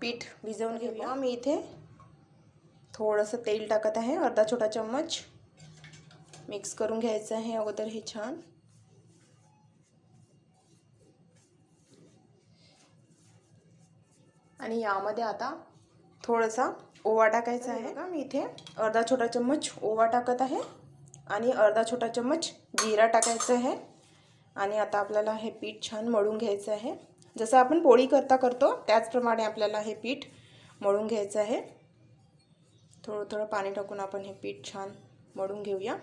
पीठ भिजवून घेऊया. मी इथे थोडंसं तेल टाकत आहे अर्धा छोटा चम्मच. मिक्स करून घ्यायचं आहे अगोदर हे छान. आणि यामध्ये आता थोडासा ओवा टाकायचा आहे. का मी इथे अर्धा छोटा चम्मच ओवा टाकत आहे आणि अर्धा छोटा चम्मच जिरा टाकायचा आहे. आणि आता आपल्याला हे पीठ छान मळून घ्यायचं आहे. जसं आपण पोळी करता करतो त्याचप्रमाणे आपल्याला हे पीठ मळून घ्यायचं आहे. थोडं थोडं पाणी टाकून आपण हे पीठ छान मळून घेऊया.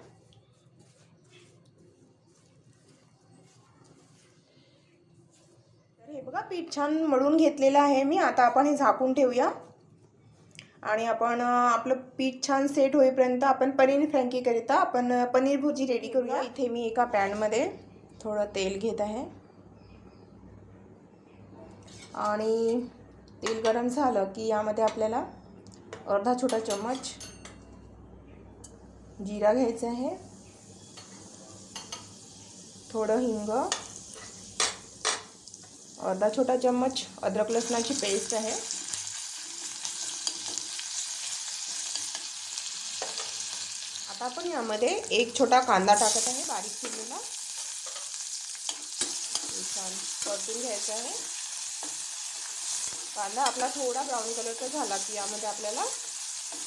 तर हे बघा पीठ छान मळून घेतलेलं आहे मी. आता आपण हे झाकून ठेवूया. आणि आपण आपलं पीठ छान सेट होईपर्यंत आपण पनीर फ्रँकीकरिता आपण पनीर भुर्जी रेडी करूया. इथे मी एका पॅनमध्ये थोडं तेल घेत आहे. आणि तेल गरम झालं की यामध्ये आपल्याला अर्धा छोटा चम्मच जिरा घ्यायचा आहे. थोडं हिंग. अर्धा छोटा चम्मच अद्रक लसणाची पेस्ट आहे. आता आपण यामध्ये एक छोटा कांदा टाकत आहे बारीक चिरलेला. छान परतून घ्यायचा आहे. कांदा आपला थोडा ब्राऊन कलरचा झाला की यामध्ये आपल्याला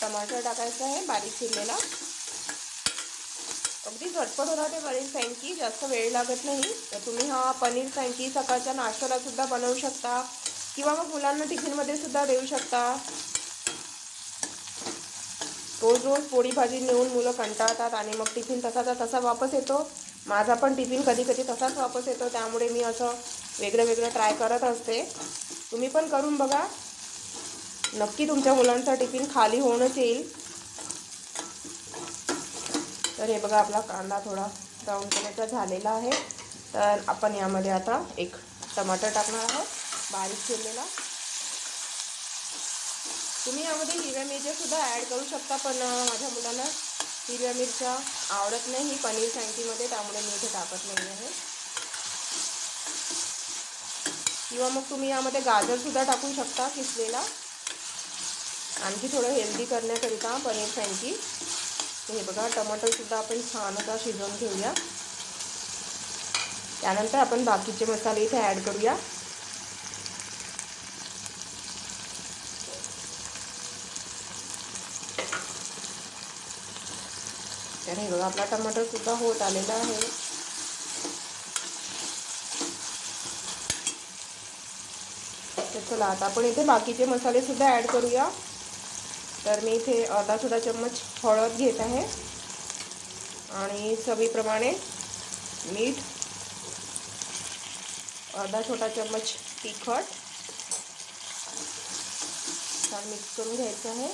टमाटर टाकायचं आहे बारीक चिरलेला. अगदी झटपट होणार ते पनीर फ्रँकी जास्त वेळ लागत नाही. तर तुम्ही हा पनीर फ्रँकी सकाळच्या नाश्त्याला सुद्धा बनवू शकता. किंवा मग मुलांना टिफिनमध्ये सुद्धा देऊ शकता. रोज रोज पोळी भाजी नेऊन मुलं कंटाळतात आणि मग टिफिन तसाचा तसा वापस येतो. माझा पण टिफिन कधी कधी तसाच वापस येतो. त्यामुळे मी असं वेगळं वेगळं ट्राय करत असते. तुम्ही पण करून बघा. नक्की तुमच्या मुलांचा टिफिन खाली होऊनच येईल. तर हे बघा आपला कांदा थोडा ब्राऊन कलरचा झालेला आहे. तर आपण यामध्ये आता एक टमाटर टाकणार आहोत बारीक चिरलेला. तुम्ही यामध्ये हिरव्या मिरच्यासुद्धा ॲड करू शकता पण माझ्या मुलांना हिरव्या मिरच्या आवडत नाही. पनीर सँकीमध्ये त्यामुळे मी इथे टाकत नाही आहे किंवा मग तुम्ही यामध्ये गाजरसुद्धा टाकू शकता किसलेला. आणखी थोडं हेल्दी करण्याकरिता पनीर फ्रँकी. हे बघा टमाटरसुद्धा आपण छान असा शिजवून घेऊया. त्यानंतर आपण बाकीचे मसाले इथे ॲड करूया. तर हे बघा आपला टमाटरसुद्धा होत आलेला आहे. चला आता आपण इथे बाकीचे मसालेसुद्धा ॲड करूया. तर मी इथे अर्धा छोटा चम्मच हळद घेत आहे. आणि चवीप्रमाणे मीठ अर्धा छोटा चम्मच तिखट छान मिक्स करून घ्यायचं आहे.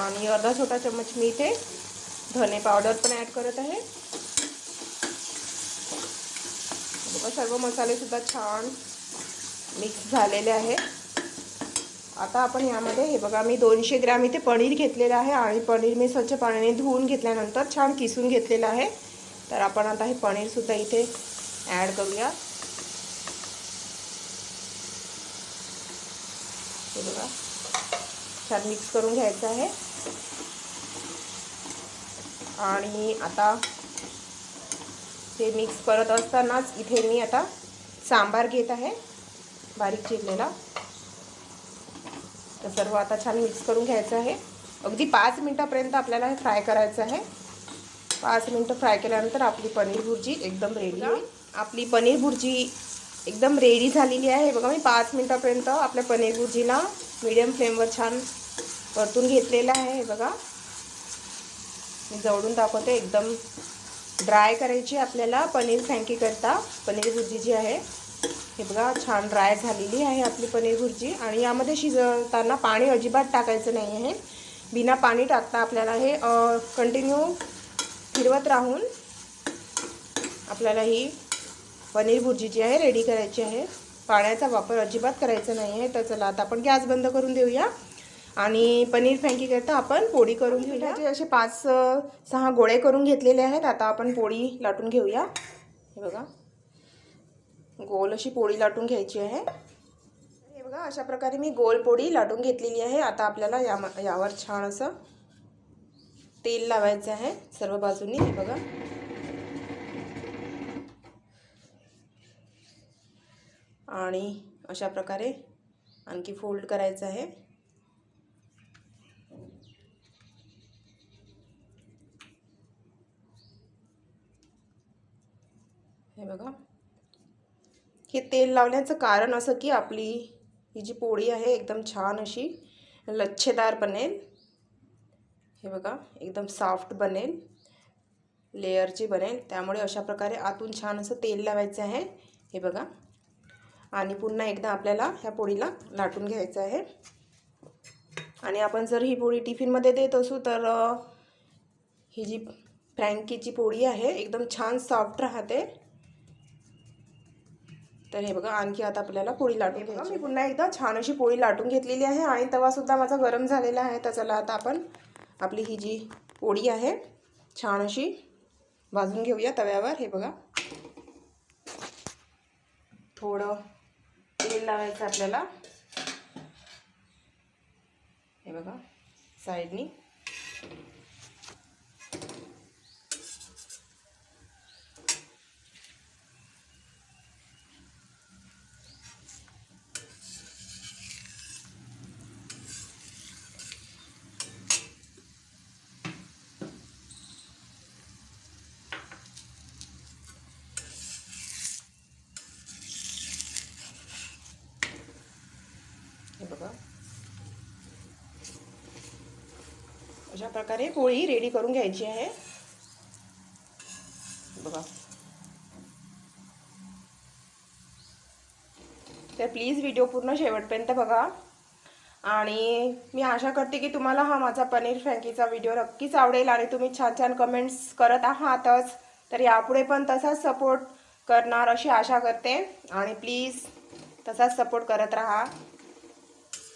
आणि अर्धा छोटा चम्मच मी इथे धने पावडर पण ॲड करत आहे. सर्व मसालेसुद्धा छान मिक्स झालेले आहेत. आता आपण यामध्ये हे बघा मी दोनशे ग्रॅम इथे पनीर घेतलेलं आहे आणि पनीर मी स्वच्छ पाण्याने धुवून घेतल्यानंतर छान किसून घेतलेलं आहे. तर आपण आता हे पनीरसुद्धा इथे ॲड करूया. हे बघा छान मिक्स करून घ्यायचं आहे. आणि आता ते मिक्स करत असतानाच इथे मी आता सांबार घेत आहे बारीक चिरलेला. तर सर्व आता छान मिक्स करून घ्यायचं आहे. अगदी पाच मिनटापर्यंत आपल्याला हे फ्राय करायचं आहे. पाच मिनटं फ्राय केल्यानंतर आपली पनीर भुर्जी एकदम रेडी होईल. आपली पनीर भुर्जी एकदम रेडी झालेली आहे. बघा मी पाच मिनटापर्यंत आपल्या पनीर भुर्जीला मीडियम फ्लेमवर छान परतून घेतलेलं आहे. हे बघा. मी जवळून दाखवते एकदम ड्राय करायची आपल्याला पनीर फँकीकरता पनीर भुर्जी जी आहे हे बघा छान ड्राय झालेली आहे आपली पनीर भुर्जी. आणि यामध्ये शिजवताना पाणी अजिबात टाकायचं नाही आहे. बिना पाणी टाकता आपल्याला हे कंटिन्यू फिरवत राहून आपल्याला ही पनीर भुर्जी जी आहे रेडी करायची आहे. पाण्याचा वापर अजिबात करायचा नाही आहे. तर चला आता आपण गॅस बंद करून देऊया. आणि पनीर फ्रँकी करता आपण पोळी करून घेऊया. जे असे पाच सहा गोळे करून घेतलेले आहेत. आता आपण पोळी लाटून घेऊया. हे बघा. गोल अशी पोळी लाटून घ्यायची आहे. हे बघा अशा प्रकारे मी गोल पोळी लाटून घेतलेली आहे. आता आपल्याला या यावर छान असं तेल लावायचं आहे सर्व बाजूनी. हे बघा. आणि अशा प्रकारे आणखी फोल्ड करायचं आहे. हे बघा. हे तेल लावण्याचं कारण असं की आपली ही जी पोळी आहे एकदम छान अशी लच्छेदार बनेल. हे बघा एकदम सॉफ्ट बनेल. लेअरची बनेल. त्यामुळे अशा प्रकारे आतून छान असं तेल लावायचं आहे. हे बघा. आणि पुन्हा एकदा आपल्याला ह्या पोळीला लाटून घ्यायचं आहे. आणि आपण जर ही पोळी टिफिनमध्ये देत असू तर ही जी फ्रँकीची पोळी आहे एकदम छान सॉफ्ट राहते. तर हे बघा आणखी आता आपल्याला पोळी लाटून घ्यायची मी पुन्हा एकदा छान अशी पोळी लाटून घेतलेली आहे आणि तवासुद्धा माझा गरम झालेला आहे. तर चला आता आपण आपली ही जी पोळी आहे छान अशी भाजून घेऊया तव्यावर. हे बघा. थोडं तेल लावायचं आपल्याला. हे बघा साईडनी. हे बघा. अशा प्रकारे पोळी रेडी करून घ्यायची आहे. बघा. तर प्लीज व्हिडिओ पूर्ण शेवटपर्यंत बघा. आणि मी आशा करते की तुम्हाला हा माझा पनीर फ्रँकीचा व्हिडिओ नक्कीच आवडेल आणि तुम्ही छान छान कमेंट्स करत आहातच. तर यापुढे पण तसाच सपोर्ट करणार अशी आशा करते. आणि प्लीज तसाच सपोर्ट करत राहा.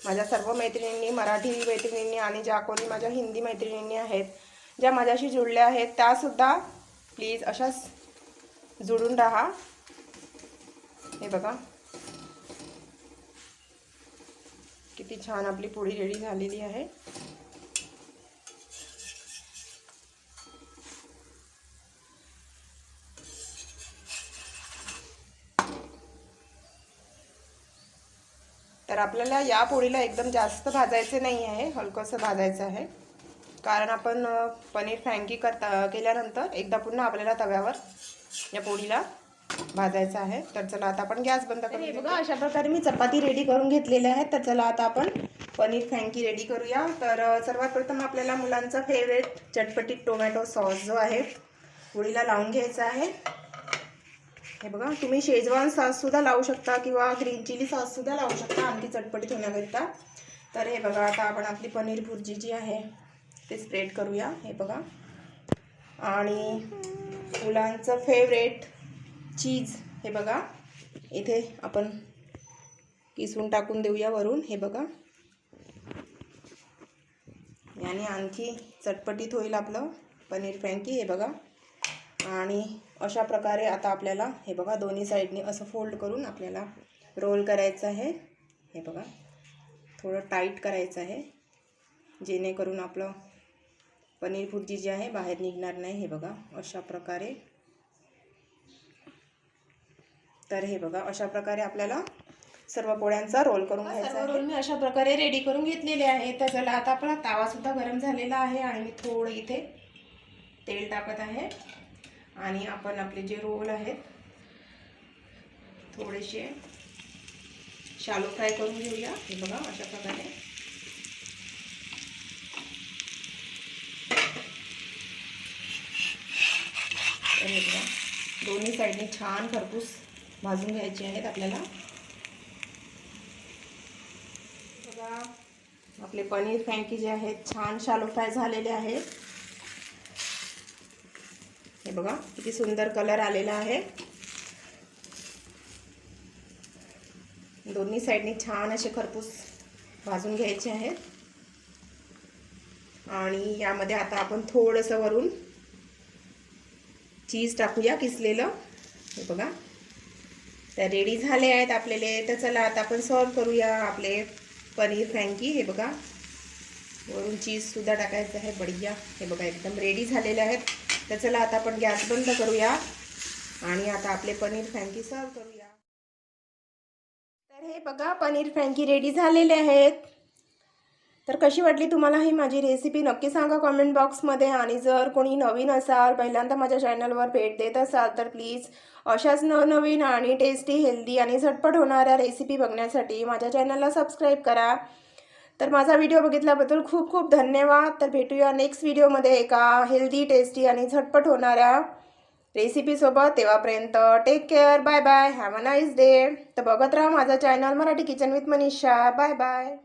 माझ्या सर्व मैत्रिणींनी मराठी मैत्रिणींनी आणि ज्या कोणी माझ्या हिंदी मैत्रिणींनी आहेत ज्या माझ्याशी जुळल्या आहेत त्यासुद्धा प्लीज अशाच जुळून राहा. हे बघा. किती छान आपली पोळी रेडी झालेली आहे. तर आपल्याला या पोळीला एकदम जास्त भाजायचे नाही आहे. हलकंसं भाजायचं आहे. कारण आपण पनीर फ्रँकी करता केल्यानंतर एकदा पुन्हा आपल्याला तव्यावर या पोळीला भाजायचं आहे. तर चला आता आपण गॅस बंद करून बघा अशा प्रकारे मी चपाती रेडी करून घेतलेल्या आहेत तर चला आता आपण पनीर फ्रँकी रेडी करूया. तर सर्वात प्रथम आपल्याला मुलांचा फेवरेट चटपटीत टोमॅटो सॉस जो आहे पोळीला लावून घ्यायचा आहे. हे बघा तुम्ही शेजवान साससुद्धा लावू शकता किंवा ग्रीन चिली साससुद्धा लावू शकता आणखी चटपटीत होण्याकरिता तर हे बघा आता आपण आपली पनीर भुर्जी जी आहे ते स्प्रेड करूया. हे बघा. आणि मुलांचं फेवरेट चीज हे बघा. इथे आपण किसून टाकून देऊया वरून हे बघा. याने आणखी चटपटीत होईल आपलं पनीर फ्रँकी हे बघा. आणि अशा प्रकारे आता आपल्याला हे बघा दोन्ही साईडनी असं फोल्ड करून आपल्याला रोल करायचं आहे. हे बघा थोडं टाईट करायचं आहे जेणेकरून आपलं पनीर भुर्जी जी आहे बाहेर निघणार नाही हे बघा अशा प्रकारे. तर हे बघा अशा प्रकारे आपल्याला सर्व पोळ्यांचा रोल करून घ्यायचा रोल मी अशा प्रकारे रेडी करून घेतलेले आहे. तर चला आता आपला तावासुद्धा गरम झालेला आहे आणि मी थोडं इथे तेल टाकत आहे. आणि आपण आपले जे रोल आहेत थोडेसे शालो फ्राय करून घेऊया. हे बघा अशा प्रकारे. हे बघा दोन्ही साईडने छान खरपूस भाजून घ्यायचे आहेत आपल्याला. बघा आपले पनीर फ्रँकी जे आहेत छान शालो फ्राय झालेले आहेत. बघा किती सुंदर कलर आलेला आहे. दोन्ही साईडनी छान असे खरपूस भाजून घ्यायचे आहेत. आणि यामध्ये आता आपण थोडंसं वरून चीज टाकूया किसलेलं. हे बघा. तर रेडी झाले आहेत आपल्याला. तर चला आता आपण सर्व करूया आपले पनीर फ्रँकी. हे बघा. वरून चीजसुद्धा टाकायचं आहे. बढिया. हे बघा एकदम रेडी झालेले आहेत. तर चला आता आपण गॅस बंद करूया. आणि आता आपले पनीर फ्रँकी सर्व करूया. तर हे बघा पनीर फ्रँकी रेडी झालेले आहेत. तर कशी वाटली तुम्हाला ही माझी रेसिपी नक्की सांगा कॉमेंट बॉक्समध्ये आणि जर कोणी नवीन असाल पहिल्यांदा माझ्या चॅनलवर भेट देत असाल तर प्लीज अशाच नवनवीन आणि टेस्टी हेल्दी आणि झटपट होणाऱ्या रेसिपी बघण्यासाठी माझ्या चॅनलला सबस्क्राईब करा. तर माझा व्हिडिओ बघितल्याबद्दल खूप खूप धन्यवाद. तर भेटूया नेक्स्ट व्हिडिओमध्ये एका हेल्दी टेस्टी आणि झटपट होणाऱ्या रेसिपीसोबत तेव्हापर्यंत take care bye bye have a nice day तर बघत राहा माझा channel Marathi kitchen with Manisha. Bye bye